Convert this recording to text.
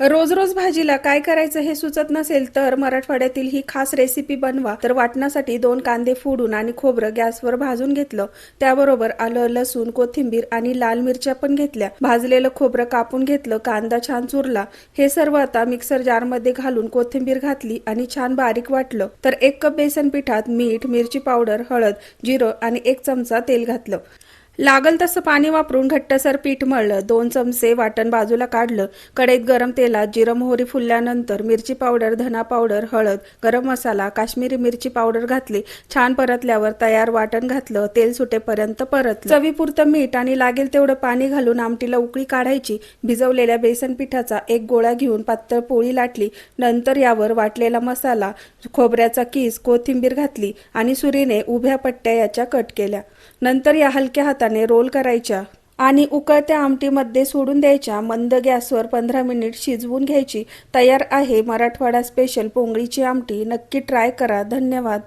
रोज रोज भाजीला काय करायचं हे सुचत नसेल तर मराठवाड्यातील ही खास रेसिपी बनवा. तर वाटण्यासाठी दोन कांदे फोडून आणि खोबरं गॅसवर भाजून घेतलं. त्याबरोबर आलं लसूण कोथिंबीर आणि लाल मिरच्या पण घेतल्या. भाजलेलं खोबरं कापून घेतलं कांदा छान चुरला. हे सर्व आता मिक्सर जारमध्ये घालून कोथिंबीर घातली आणि छान बारीक वाटलं. तर एक कप बेसन पिठात मीठ मिरची पावडर हळद जिरं आणि एक चमचा तेल घातलं. लागल तसं पाणी वापरून घट्टसर पीठ मळलं दोन चमचे वाटण बाजूला काढलं कढईत गरम तेलात जिरं मोहरी फुलल्यानंतर मिरची पावडर धना पावडर हळद गरम मसाला काश्मीरी मिरची पावडर घातली छान परतल्यावर तयार वाटण घातलं तेल सुटेपर्यंत परत चवीपुरतं मीठ आणि लागेल तेवढं पाणी घालून आमटीला उकळी काढायची. भिजवलेल्या बेसन पिठाचा एक गोळा घेऊन पातळ पोळी लाटली. नंतर यावर वाटलेला मसाला खोबऱ्याचा किस कोथिंबीर घातली आणि सुरीने उभ्या पट्ट्या याच्या कट केल्या. नंतर या हलक्या हातात हाताने रोल करायच्या आणि उकळत्या आमटीमध्ये सोडून द्यायच्या मंद गॅसवर पंधरा मिनिट शिजवून घ्यायची तयार आहे मराठवाडा स्पेशल पोंगळीची आमटी. नक्की ट्राय करा. धन्यवाद.